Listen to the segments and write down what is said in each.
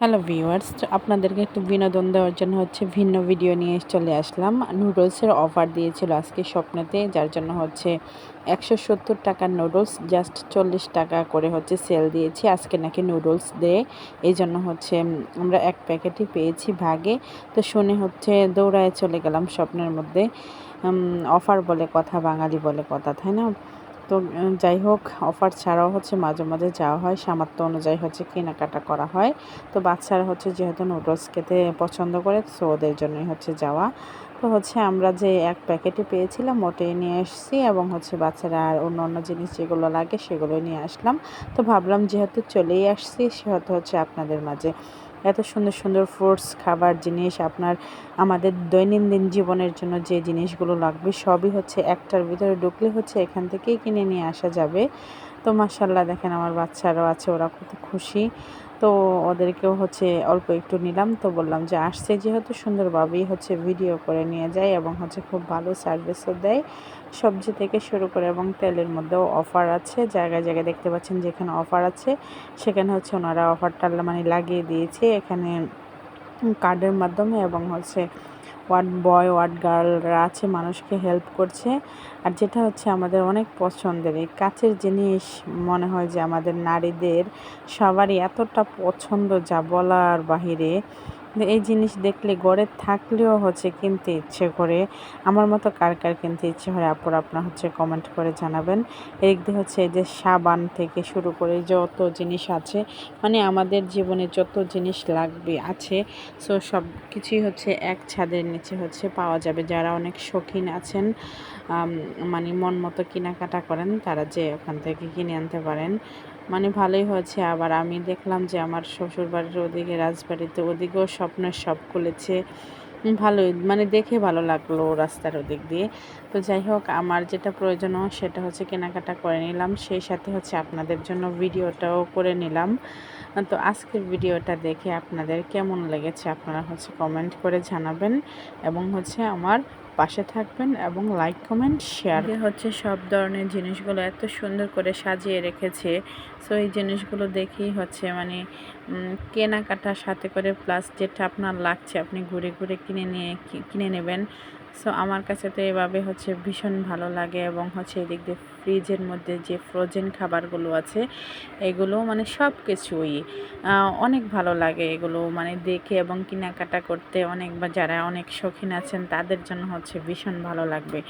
Hello viewers আপনাদেরকে একটু বিনোদন দেওয়ার জন্য হচ্ছে ভিন্ন ভিডিও নিয়ে চলে আসলাম। নুডলসের অফার দিয়েছিল আজকে স্বপ্নেতে, যার জন্য হচ্ছে একশো সত্তর টাকার নুডলস জাস্ট চল্লিশ টাকা করে হচ্ছে সেল দিয়েছি। আজকে নাকি নুডলস দেয় এই জন্য হচ্ছে আমরা এক প্যাকেটই পেয়েছি ভাগে। তো শুনে হচ্ছে দৌড়ায় চলে গেলাম স্বপ্নের মধ্যে। অফার বলে কথা, বাঙালি বলে কথা, তাই না? তো যাই হোক অফার ছাড়াও হচ্ছে মাঝে মাঝে যাওয়া হয়। সামর্থ্য অনুযায়ী হচ্ছে কেনাকাটা করা হয়। তো বাচ্চারা হচ্ছে যেহেতু নুডলস খেতে পছন্দ করে সো ওদের জন্যই হচ্ছে যাওয়া। তো হচ্ছে আমরা যে এক প্যাকেটে পেয়েছিলাম ওটাই নিয়ে এসেছি এবং হচ্ছে বাচ্চারা আর অন্য অন্য জিনিস যেগুলো লাগে সেগুলো নিয়ে আসলাম। তো ভাবলাম যেহেতু চলেই আসছি, সেহেতু হচ্ছে আপনাদের মাঝে এত সুন্দর সুন্দর ফ্রুটস খাবার জিনিস আপনার, আমাদের দৈনন্দিন জীবনের জন্য যে জিনিসগুলো লাগবে সবই হচ্ছে একটার ভিতরে ঢুকলে হচ্ছে এখান থেকেই কিনে নিয়ে আসা যাবে। তো মাসাল্লাহ দেখেন আমার বাচ্চারাও আছে, ওরা কত খুশি। তো ওদেরকেও হচ্ছে অল্প একটু নিলাম, তো বললাম যে আসছে, যেহেতু সুন্দরভাবেই হচ্ছে ভিডিও করে নিয়ে যায় এবং হচ্ছে খুব ভালো সার্ভিসও দেয়। সবজি থেকে শুরু করে এবং তেলের মধ্যেও অফার আছে, জায়গায় জায়গায় দেখতে পাচ্ছেন যেখানে অফার আছে, সেখানে হচ্ছে ওনারা অফারটা মানে লাগিয়ে দিয়েছে। এখানে কার্ডের মাধ্যমে এবং হচ্ছে ওয়ার্ড বয় ওয়ার্ড গার্লরা আছে, মানুষকে হেল্প করছে। আর যেটা হচ্ছে আমাদের অনেক পছন্দের, এই কাছের জিনিস মনে হয় যে আমাদের নারীদের সবারই এতটা পছন্দ যা বলার বাহিরে। এই জিনিস দেখলে গড়ে থাকলেও হচ্ছে কিনতে ইচ্ছে করে। আমার মতো কার কার কিনতে ইচ্ছে হয় আপুর আপনার হচ্ছে কমেন্ট করে জানাবেন। এদিক হচ্ছে এই যে সাবান থেকে শুরু করে যত জিনিস আছে মানে আমাদের জীবনে যত জিনিস লাগবে আছে সো সব কিছুই হচ্ছে এক ছাদের নিচে হচ্ছে পাওয়া যাবে। যারা অনেক শৌখিন আছেন মানে মন মতো কেনাকাটা করেন, তারা যে ওখান থেকে কিনে আনতে পারেন। মানে ভালোই হয়েছে। আবার আমি দেখলাম যে আমার শ্বশুরবাড়ির ওদিকে, রাজবাড়িতে ওদিকেও স্বপ্নের সব খুলেছে। ভালোই মানে দেখে ভালো লাগল রাস্তার ওদিক দিয়ে। তো যাই হোক, আমার যেটা প্রয়োজন সেটা হচ্ছে কেনাকাটা করে নিলাম। সেই সাথে হচ্ছে আপনাদের জন্য ভিডিওটাও করে নিলাম। তো আজকের ভিডিওটা দেখে আপনাদের কেমন লেগেছে আপনারা হচ্ছে কমেন্ট করে জানাবেন। এবং হচ্ছে আমার পাশে থাকবেন এবং লাইক কমেন্ট শেয়ার হচ্ছে সব ধরনের জিনিসগুলো এত সুন্দর করে সাজিয়ে রেখেছে। সো এই জিনিসগুলো দেখেই হচ্ছে মানে কেনাকাটার সাথে করে প্লাস যেটা আপনার লাগছে, আপনি ঘুরে ঘুরে কিনে নিয়ে কিনে নেবেন। সো আমার কাছে তো এভাবে হচ্ছে ভীষণ ভালো লাগে এবং হচ্ছে এদিক দিয়ে ফ্রিজের মধ্যে যে ফ্রোজেন খাবারগুলো আছে, এগুলো মানে সব কিছুই অনেক ভালো লাগে এগুলো মানে দেখে এবং কেনাকাটা করতে অনেক বা যারা অনেক শৌখিন আছেন তাদের জন্য হচ্ছে ভীষণ ভালো লাগবে।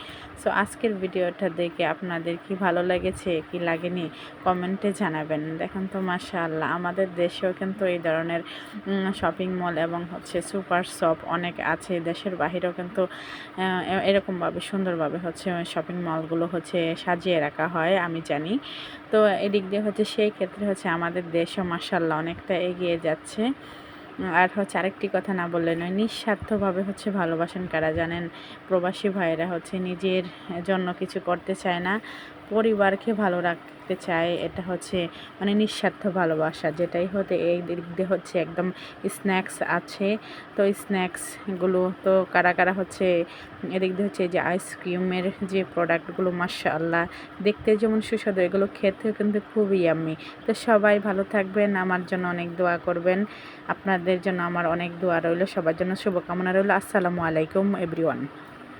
সো আজকের ভিডিওটা দেখে আপনাদের কি ভালো লেগেছে, কি লাগেনি কমেন্টে জানাবেন। দেখেন তো মাশাআল্লাহ, আমাদের দেশেও কিন্তু এই ধরনের শপিং মল এবং হচ্ছে সুপার শপ অনেক আছে, দেশের বাহিরেও কিন্তু এরকমভাবে, সুন্দরভাবে হচ্ছে শপিং মলগুলো হচ্ছে সাজিয়ে রাখা হয়, আমি জানি। তো এদিক দিয়ে হচ্ছে সেই ক্ষেত্রে হচ্ছে আমাদের দেশও মাসাল্লাহ অনেকটা এগিয়ে যাচ্ছে। আর হচ্ছে আরেকটি কথা না বললে নয়, নিঃস্বার্থভাবে হচ্ছে ভালোবাসেন কারা জানেন? প্রবাসী ভাইয়েরা হচ্ছে নিজের জন্য কিছু করতে চায় না। পরিবারকে ভালো রাখতে চায়, এটা হচ্ছে মানে নিঃস্বার্থ ভালোবাসা, যেটাই হতে এই দিক দিয়ে হচ্ছে একদম স্ন্যাক্স আছে। তো স্ন্যাক্সগুলো তো কারা কারা হচ্ছে এদিক দিয়ে হচ্ছে যে আইসক্রিমের যে প্রোডাক্টগুলো মাশাআল্লাহ, দেখতে যেমন সুস্বাদু, এগুলো খেতেও কিন্তু খুবই আমি তো সবাই ভালো থাকবেন, আমার জন্য অনেক দোয়া করবেন, আপনাদের জন্য আমার অনেক দোয়া রইল, সবার জন্য শুভকামনা রইল, আসসালামু আলাইকুম এভরিওয়ান